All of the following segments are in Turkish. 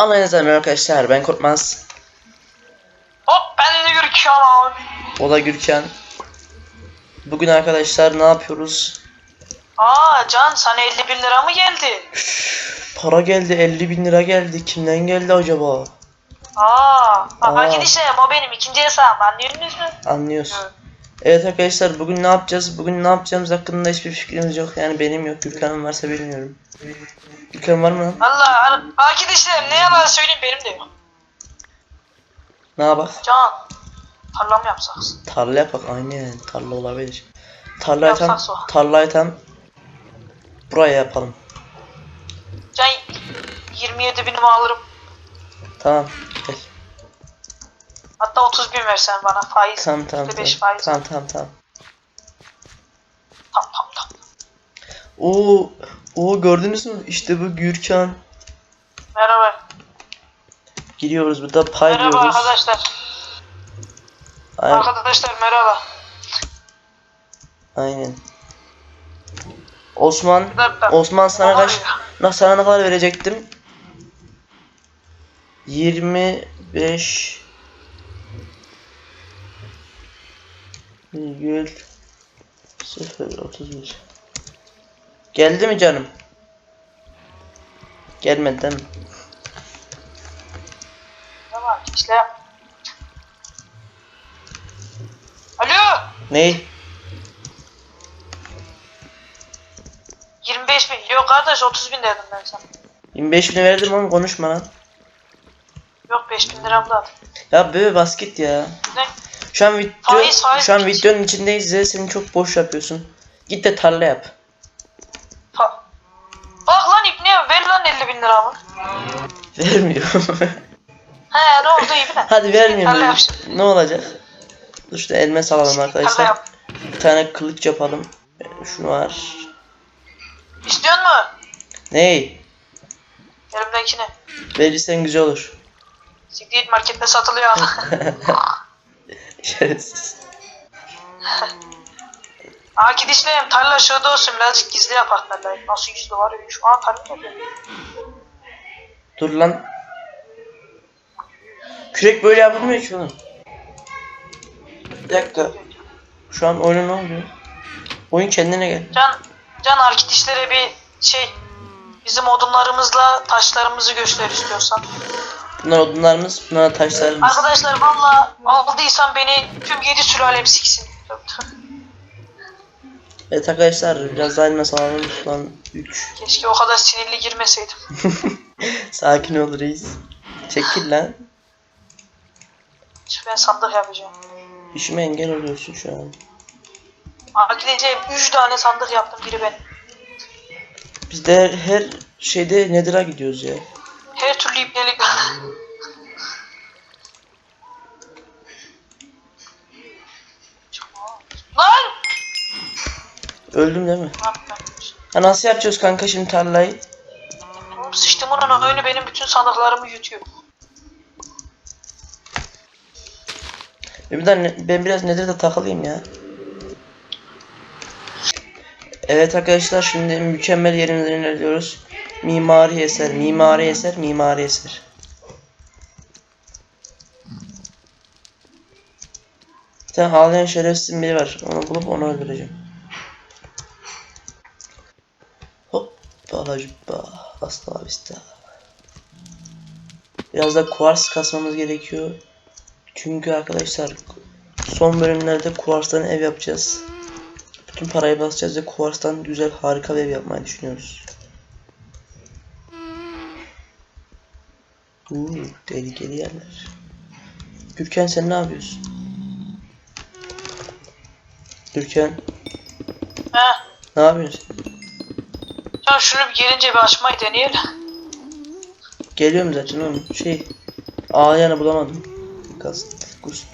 Anlayınız merhaba arkadaşlar ben Korkmaz. Hop ben de Gürkan abi. O da Gürkan. Bugün arkadaşlar ne yapıyoruz? Aa Can sana 50 bin lira mı geldi? Para geldi 50 bin lira geldi. Kimden geldi acaba? Aa. Bak Aa. arkadaşlar o benim ikinci hesabım anlıyorsunuz mu? Anlıyoruz. Evet. Evet arkadaşlar bugün ne yapacağız? Bugün ne yapacağımız hakkında hiçbir fikrimiz yok. Yani benim yok. Gürkan'ın varsa bilmiyorum. Gürkan var mı lan? Valla ar- arkadaşlar ne yalan söyleyeyim benim de yok. Ne yapak? Can. Tarla mı yapsak? Tarla yapak aynen. Tarla olabilir. Tarlayı tam, Yapsak so. tarlayı tam buraya yapalım. Can 27 binimi alırım. Tamam. Gel. Hatta 30 bin versen bana faiz. Tamam tamam. %5 Tamam faiz. tamam tamam. tamam. Tamam tamam tamam. Oo, oo gördünüz mü? İşte bu Gürkan. Merhaba. Giriyoruz burada pay Merhaba diyoruz. arkadaşlar. Aynen. Arkadaşlar merhaba. Aynen. Osman. Osman sana kaç, na sana ne kadar verecektim? 25 virgül 031 Geldi mi canım? Gelmedi değil mi? Tamam işte. Alo. Ney? 25 bin. Yok kardeş 30 bin dedim ben sana. 25 bin verdim oğlum konuşma lan. Yok 5 bin liram da. Ya böyle basket ya. Ne? Şu an video Faiz, faiz şu an videonun içindeyiz ya seni çok boş yapıyorsun. Git de tarla yap. Ta. Bak lan İbni ver lan 50 bin liramı. Vermiyor. He ne oldu İbni? Hadi vermiyor. Tarla. Ne olacak? Dur işte elime salalım Tarla arkadaşlar. yap. Bir tane kılıç yapalım. Şunu var. İstiyor mu? Ney? Elimdekini. Verirsen güzel olur. Siktir markette satılıyor. Şerefsiz. Aa gidişleyim tarla şurada olsun birazcık gizli yapak tarlayı. Nasıl gizli var ya şu an tarla oluyor. Dur lan. Kürek böyle yapılmıyor ki oğlum. Bir dakika. Şu an oyuna ne oluyor? Oyun kendine gel. Can, Can arkadaşlara bir şey bizim odunlarımızla taşlarımızı göster istiyorsan. Bunlar odunlarımız, bunlar taşlarımız. Arkadaşlar valla aldıysan beni tüm yedi sülalem siksin. Evet arkadaşlar biraz daha elime salalım. Şu an 3. Keşke o kadar sinirli girmeseydim. Sakin ol reis. Çekil lan. Şimdi ben sandık yapacağım. İşime engel oluyorsun şu an. Arkadaşlar 3 tane sandık yaptım biri ben. Biz de her şeyde Nether'a gidiyoruz ya. Her türlü ipnelik. Lan! Öldüm değil mi? Ne? Ha nasıl yapacağız kanka şimdi tarlayı? Sıçtım onun oyunu benim bütün sandıklarımı yutuyor. Ben, bir daha ne- ben biraz Nether'da takılayım ya. Evet arkadaşlar şimdi mükemmel yerimizden ilerliyoruz. Mimari eser, mimari eser, mimari eser. Bir tane ağlayan şerefsiz biri var. Onu bulup onu öldüreceğim. Hop. Balacıbba. Hasta vista. Biraz da kuvars kasmamız gerekiyor. Çünkü arkadaşlar son bölümlerde kuvarstan ev yapacağız. Bütün parayı basacağız ve kuvarstan güzel harika bir ev yapmayı düşünüyoruz. Uuu tehlikeli yerler. Gürkan sen ne yapıyorsun? Gürkan He. ne yapıyorsun? Can şunu bir gelince bir açmayı deneyelim. Geliyorum zaten oğlum. Şey ağlayanı bulamadım. Gast, gust.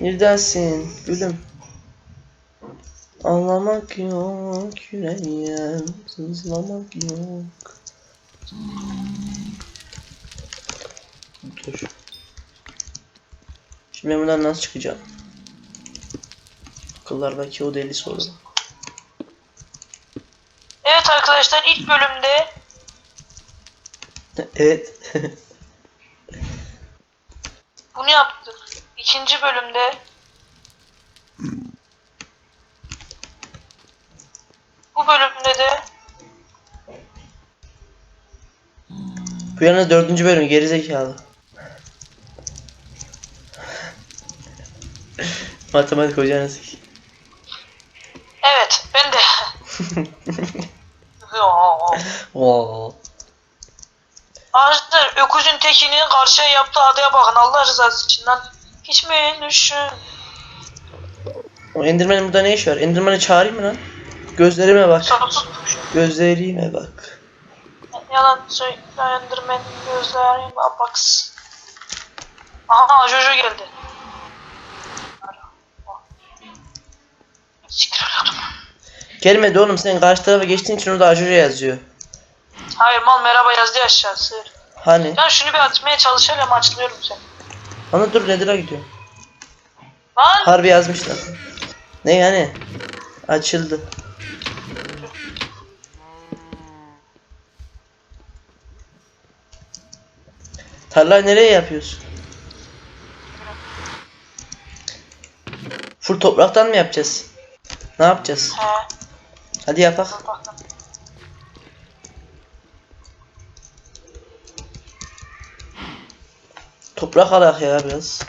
Neredesin gülüm? Anlamak yok yüreğim, sızlamak yok. Dur. Şimdi ben buradan nasıl çıkacağım? Akıllardaki o deli soru. Evet arkadaşlar ilk bölümde evet. Bunu yaptık. İkinci bölümde bu bölümde de Bu yana dördüncü bölüm gerizekalı. Matematik hocanı sik. evet ben de Arkadaşlar öküzün tekini karşıya yaptığı adaya bakın Allah rızası için lan. Hiç mi düşün? O Enderman'in burada ne işi var? Enderman'ı çağırayım mı lan? Gözlerime bak. Gözlerime bak. Yalan söylendirmenin gözlerine bak. Aha Jojo geldi. Siktir. Gelmedi oğlum sen karşı tarafa geçtiğin için orada aşure yazıyor. Hayır mal merhaba yazdı ya aşağı sığır. Hani? Ben şunu bir açmaya çalışıyorum açlıyorum seni. Ana dur Nether'a gidiyor. Lan! Harbi yazmışlar. Ne yani? Açıldı. Tarlayı nereye yapıyorsun? Full topraktan mı yapacağız? Ne yapacağız? He, Hadi yapak. Toprak alak ya biraz.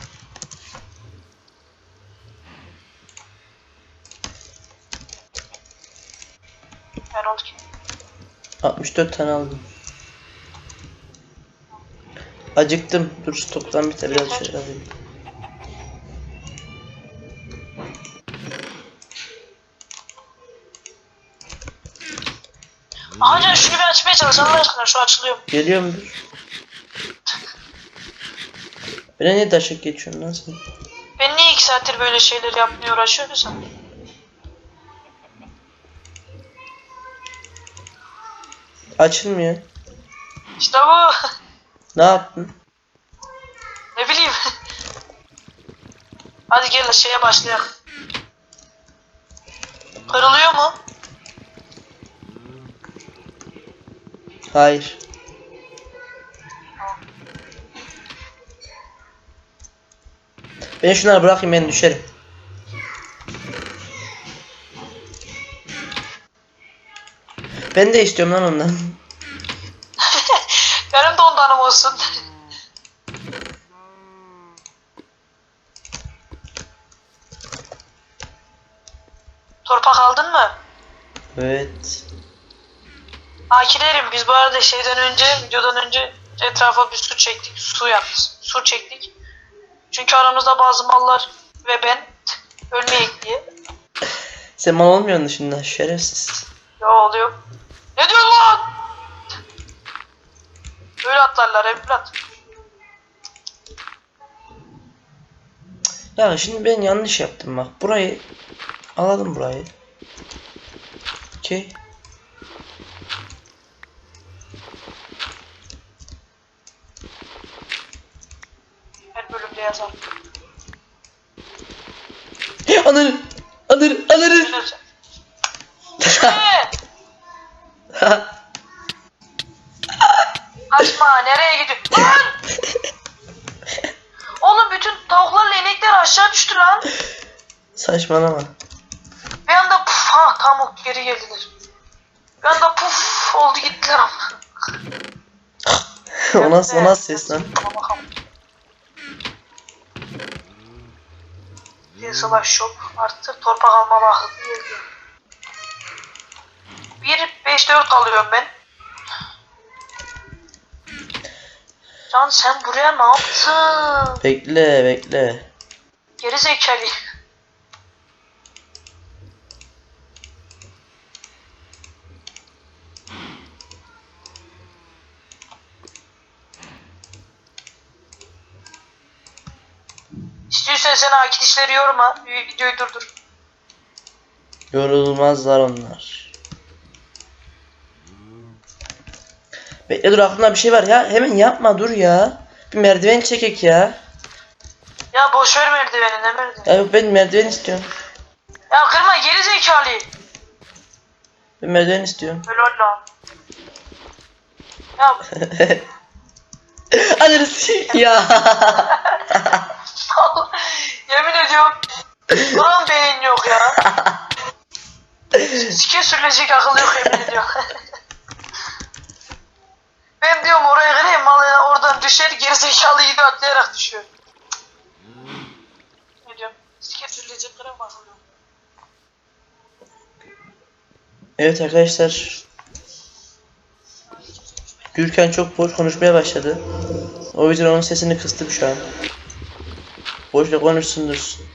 Ki. 64 tane aldım. Acıktım. Dur stoktan bir tane biraz şöyle alayım. Can şunu bir açmaya çalış Allah aşkına şu açılıyor. Geliyor mu dur? Bana niye taşık geçiyorsun lan sen? Ben niye iki saattir böyle şeyler yapmaya uğraşıyorsam? Açılmıyor. İşte bu. Ne yaptın? ne bileyim. Hadi gel şeye başlayalım. Kırılıyor mu? Hayır. Ben şunları bırakayım ben düşerim. Ben de istiyorum lan ondan. Benim de ondanım olsun. Torpak aldın mı? Evet. Akilerim biz bu arada şeyden önce videodan önce etrafa bir su çektik. Su yalnız. Su çektik. Çünkü aramızda bazı mallar ve ben ölmeyek diye. Sen mal olmuyorsun şimdi şerefsiz. Ya oluyor. Ne diyorsun lan? Böyle atlarlar evlat. Ya şimdi ben yanlış yaptım bak. Burayı alalım burayı. Okey. Her bölümde yazar. Anır. Söylersen. Ne? Kaçma nereye gidiyorsun? Lan! Oğlum bütün tavuklarla inekler aşağı düştü lan. Saçmalama. Bir anda puf ha tam o geri geldiler. Bir anda puf oldu gittiler ama. o nasıl, o nasıl ses lan? Slash shop artık torpak alma vakti geldi. 1 5 4 alıyorum ben. Can sen buraya ne yaptın? Bekle, bekle. Geri zekalı. İstiyorsan sen akit işleri yorma. Videoyu durdur. Yorulmazlar onlar. Bekle dur aklımda bir şey var ya. Hemen yapma dur ya. Bir merdiven çekek ya. Ya boş ver merdiveni ne merdiveni. Ya yok ben merdiven istiyorum. Ya kırma geri zekalı. Ben merdiven istiyorum. Böyle lan. Ya Ananı s- ya. Yemin ediyorum. Buram beyin yok ya. Sike sürülecek akıl yok yemin ediyorum. ben diyorum oraya gireyim mal ya, oradan düşer gerizekalı gibi atlayarak düşüyor. Ne diyorum? Sike sürülecek kırım akıl yok. Evet arkadaşlar. Gürkan çok boş konuşmaya başladı. O yüzden onun sesini kıstım şu an. Boşla konuşsun dursun.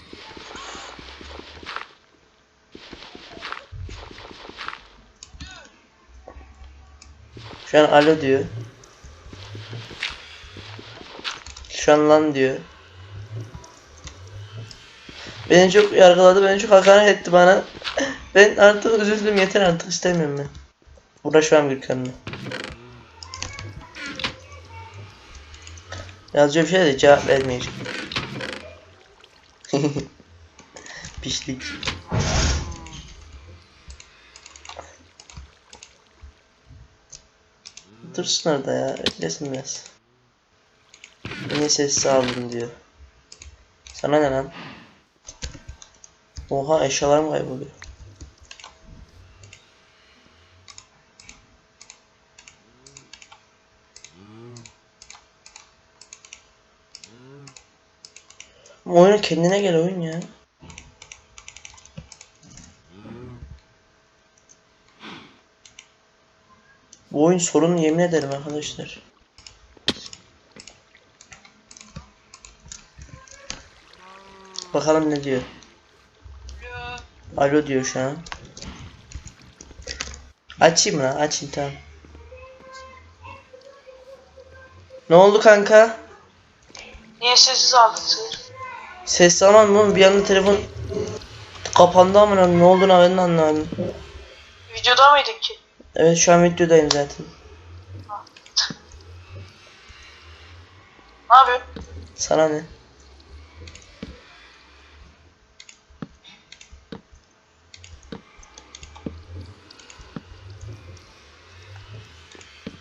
Şu an alo diyor. Şu an lan diyor. Beni çok yargıladı, beni çok hakaret etti bana. Ben artık üzüldüm yeter artık istemiyorum ben. Uğraşmam Gürkan'la. Yazacağım bir şey de cevap vermeyeceğim. Pişlik. Dursun orada ya, beklesin biraz. Yine sessiz aldım diyor. Sana ne lan? Oha eşyalarım kayboluyor. Bu Oyun kendine gel oyun ya. Bu oyun sorun yemin ederim arkadaşlar. Bakalım ne diyor. Alo diyor şu an. Açayım lan açayım tamam. Ne oldu kanka? Niye sessiz aldın sığır? Ses alman mı? Bir anda telefon kapandı ama ne olduğunu ben de anlamadım. Videoda mıydın ki? Evet şu an videodayım zaten. Ne yapıyorsun? Sana ne?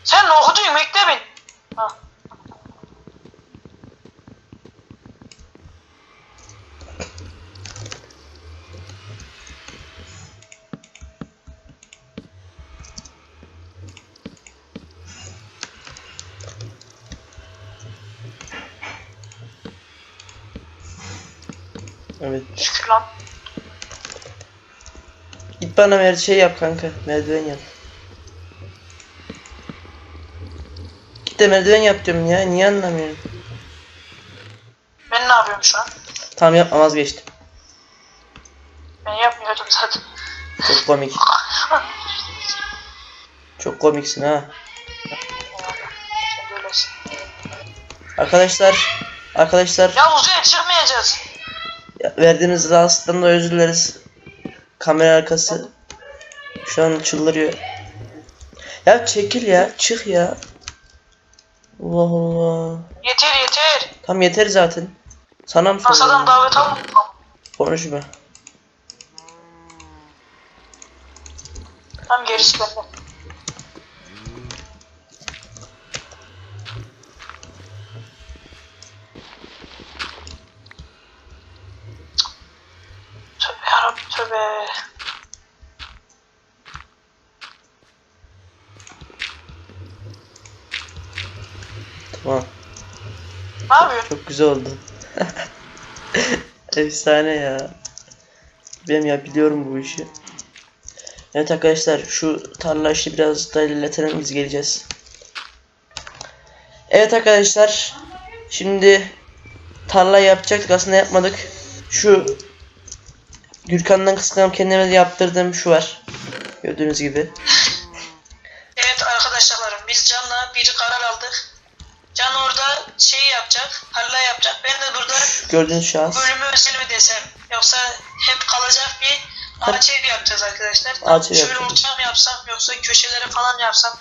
Sen ne okudun mektebin? Ha. Evet. Şükür lan. Git bana mer şey yap kanka. Merdiven yap. Git de merdiven yap diyorum ya. Niye anlamıyorum? Ben ne yapıyorum şu an? Tamam yapma vazgeçtim. Ben yapmıyordum zaten. Çok komik. Çok komiksin ha. Arkadaşlar. Arkadaşlar. Ya uzaya çıkmayacağız. Ya, Verdiğiniz rahatsızlıktan da özür dileriz. Kamera arkası. Şu an çıldırıyor. Ya çekil ya. Çık ya. Allah Allah. Yeter yeter. Tam yeter zaten. Sana mı soruyorum? davet almadım. Konuşma. Tam gerisi bende. Tövbe yarabbim tövbe. Tamam. Ne yapıyorsun? Çok güzel oldu. Efsane ya. Ben ya biliyorum bu işi. Evet arkadaşlar şu tarla işi biraz da ilerletelim biz geleceğiz. Evet arkadaşlar. Şimdi tarla yapacaktık aslında yapmadık. Şu Gürkan'dan kıskanıp kendime de yaptırdığım şu var. Gördüğünüz gibi. Evet arkadaşlarım biz Can'la bir karar aldık. Can orada şeyi yapacak, tarla yapacak. Ben de burada Gördüğünüz şahıs. bölümü özel mi desem yoksa hep kalacak bir ağaç ev yapacağız arkadaşlar. Ağaç ev Şöyle yapacağız. mı yapsam yoksa köşelere falan yapsam.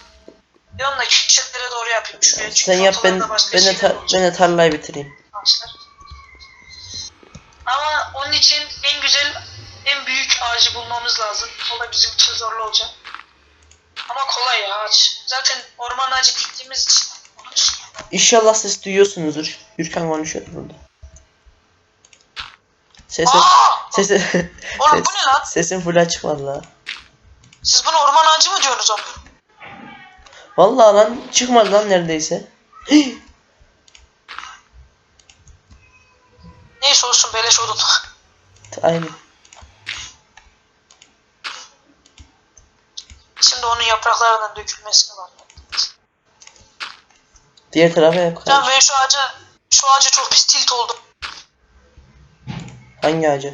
Diyorum da köşelere doğru yapayım şuraya. Çünkü Sen yap ben, ortalarda başka ben, de şeyler tar- olacak ben de tarlayı bitireyim. Ama onun için en güzel, en büyük ağacı bulmamız lazım. O da bizim için zorlu olacak. Ama kolay ya ağaç. Zaten orman ağacı diktiğimiz için onun için İnşallah ses duyuyorsunuzdur. Gürkan konuşuyor burada. Sesin Aa! sesin Oğlum ses, bu ne lan? sesin full açık valla. Siz bunu orman ağacı mı diyorsunuz onu? Vallahi lan çıkmadı lan neredeyse. Neyse olsun beleş odun. Aynen. Şimdi onun yapraklarından dökülmesini var. Diğer tarafa yap Tamam kardeşim. ben şu ağaca şu ağaca çok pis tilt oldum. Hangi ağaca?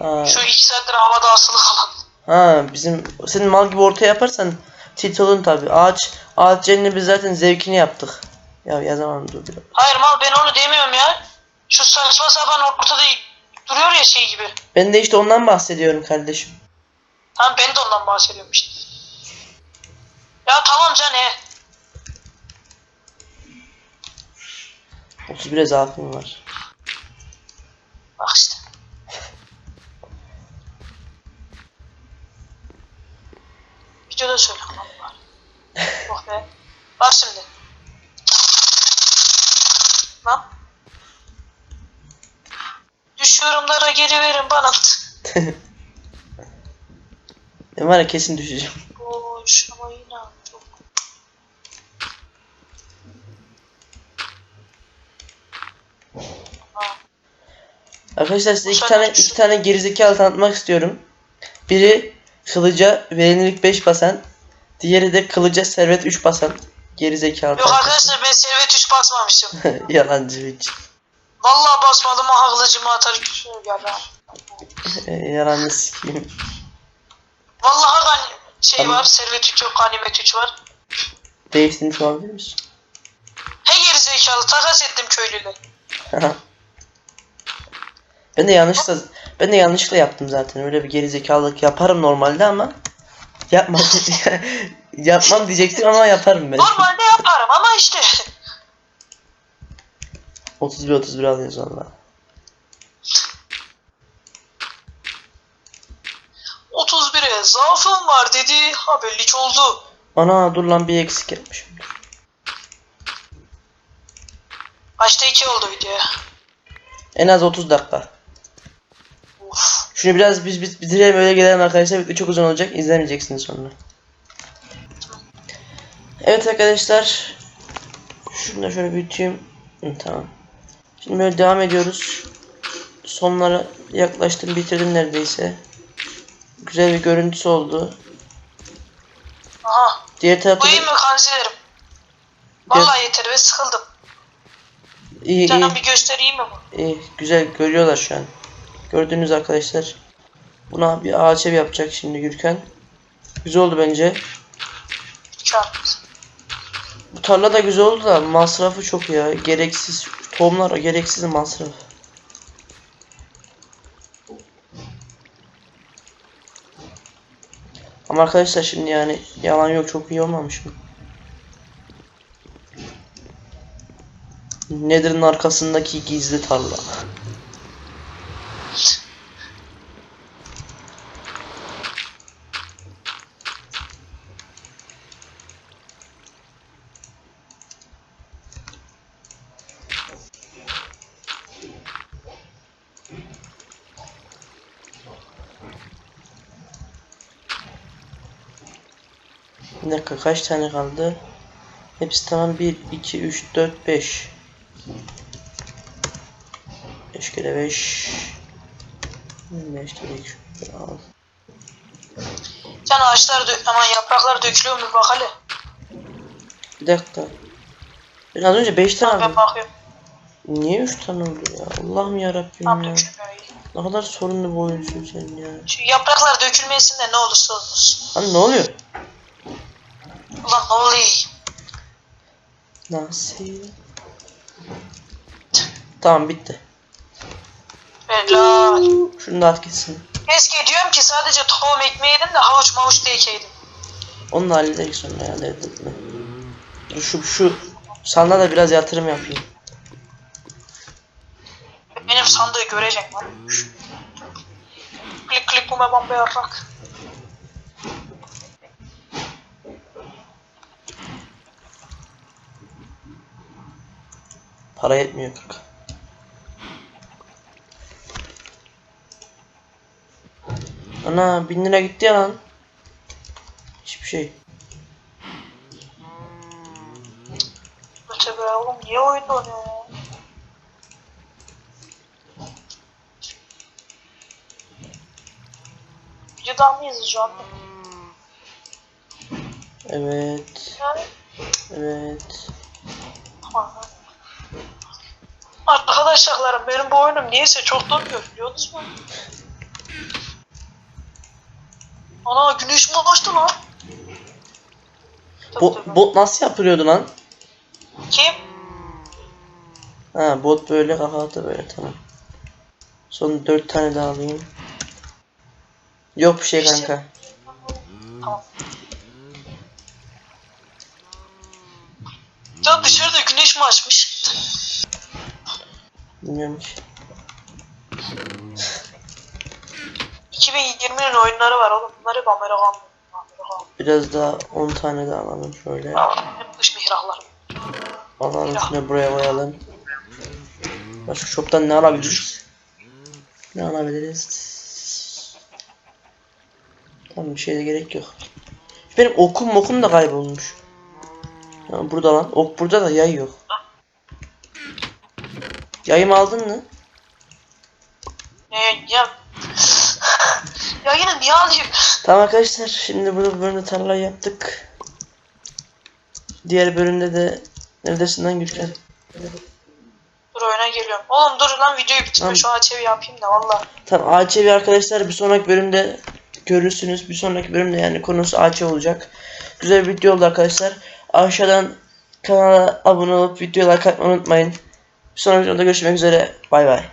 Aa, Şu iki saattir havada asılı kalan. ha bizim senin mal gibi ortaya yaparsan tilt olun tabi. Ağaç ağaç cenni biz zaten zevkini yaptık. Ya yazamam dur biraz. Hayır mal ben onu demiyorum ya. Şu saçma sapan ortada duruyor ya şey gibi. Ben de işte ondan bahsediyorum kardeşim. Tamam ben de ondan bahsediyorum işte. Ya tamam can he. 31'e zaafım var. Bak işte. Videoda söyle bari. Oh be. Bak şimdi. Lan. Düşüyorumlara geri verin bana. Ben var ya kesin düşeceğim. Boş ama yine çok. Ha. Arkadaşlar size iki tane iki tane gerizekalı tanıtmak istiyorum. Biri kılıca verimlilik 5 basan, diğeri de kılıca servet 3 basan. Gerizekalı Yok arkadaşlar ben servet 3 basmamışım. Yalancı hiç. Vallahi basmadım ha kılıcımı atar küsüyor ya ben. Ee, Yalanını sikeyim. Vallahi ben şey Tamam. var servet 3 yok ganimet 3 var. Değiştirmiş olabilir misin? He geri zekalı takas ettim köylüyle. ben de yanlışlıkla ben de yanlışlıkla yaptım zaten. Öyle bir gerizekalılık yaparım normalde ama yapmam. yapmam diyecektim ama yaparım ben. Normalde yaparım ama işte. 31 31 alıyoruz valla. 31'e zaafım var dedi haberlik oldu. Ana dur lan bir eksik yapmışım. Kaçta 2 oldu video. En az 30 dakika. Uf. Şunu biraz biz, biz bitirelim öyle gelelim arkadaşlar. Video çok uzun olacak. izlemeyeceksiniz sonra. Evet arkadaşlar. Şunu da şöyle büyüteyim. Hı, tamam. Şimdi böyle devam ediyoruz. Sonlara yaklaştım. Bitirdim neredeyse. Güzel bir görüntüsü oldu. Aha. Diğer tarafta Bu iyi mi kanzilerim? Vallahi yeter ve sıkıldım. İyi iyi. Canım bir göstereyim mi bu? İyi. Güzel görüyorlar şu an. Gördüğünüz arkadaşlar. Buna bir ağaç ev yapacak şimdi Gürkan. Güzel oldu bence. Mükemmel. Bu tarla da güzel oldu da masrafı çok ya. Gereksiz tohumlar gereksiz masraf. Ama arkadaşlar şimdi yani yalan yok çok iyi olmamış mı? Nether'ın arkasındaki gizli tarla. Bir dakika kaç tane kaldı? Hepsi tamam 1, 2, 3, 4, 5. 5 kere 5. 5 kere 2. Al. Can ağaçlar dö aman yapraklar dökülüyor mu bak hele. Bir dakika. Ben az önce 5 tane ben aldım. bakıyorum. Niye 3 tane oldu ya? Allah'ım yarabbim Tam ya. dökülmüyor iyi. Ne kadar sorunlu bir oyunsun sen ya. Şu yapraklar dökülmesin de ne olursa olsun. Lan ne oluyor? Ulan ne oluyor? Nasıl? Tamam bitti. Helal. Şunu da at gitsin. Keşke diyorum ki sadece tohum ekmeğiydim de havuç mavuç da ekeydim. Onu da hallederiz sonra ya dert etme. Dur şu şu sana da biraz yatırım yapayım. Benim sandığı görecek lan. Klik klik bu meban yarrak. Para yetmiyor 40. Ana 1000 lira gitti ya lan. Hiçbir şey. Be oğlum niye oyun oynuyor ya? Videodan mıyız şu anda? Evet. Yani Evet. Aha. Arkadaşlarım benim bu oyunum niyeyse çok donuyor biliyorsunuz mu? Ana güneş mi açtı lan? Tabii, Bot, tabii. bot nasıl yapılıyordu lan? Kim? Ha bot böyle kafa atı böyle tamam. Son 4 tane daha alayım. Yok bir şey İşte- kanka. Tamam. Ya dışarıda güneş mi açmış? Bilmiyorum ki. 2020'nin oyunları var oğlum. Bunlar hep Amerikan. Amerikan. Biraz daha 10 tane daha alalım şöyle. Hep dış mihraklar. Alalım şunu buraya koyalım. Başka shop'tan ne alabiliriz? Ne alabiliriz? Tamam bir şeye gerek yok. Benim okum mokum da kaybolmuş. Ha, burada lan. Ok burada da yay yok. Yayımı aldın mı? Ya, ya. Ya yine niye alayım? Tamam arkadaşlar şimdi burada bu bölümde tarlayı yaptık. Diğer bölümde de neredesin lan Gürkan? Dur oyuna geliyorum. Oğlum dur lan videoyu bitirme Tamam. şu ağaç evi yapayım da valla. Tamam AÇV arkadaşlar bir sonraki bölümde görürsünüz. Bir sonraki bölümde yani konusu AÇV olacak. Güzel bir video oldu arkadaşlar. Aşağıdan kanala abone olup videoya like atmayı unutmayın. Bir sonraki videoda görüşmek üzere. Bay bay.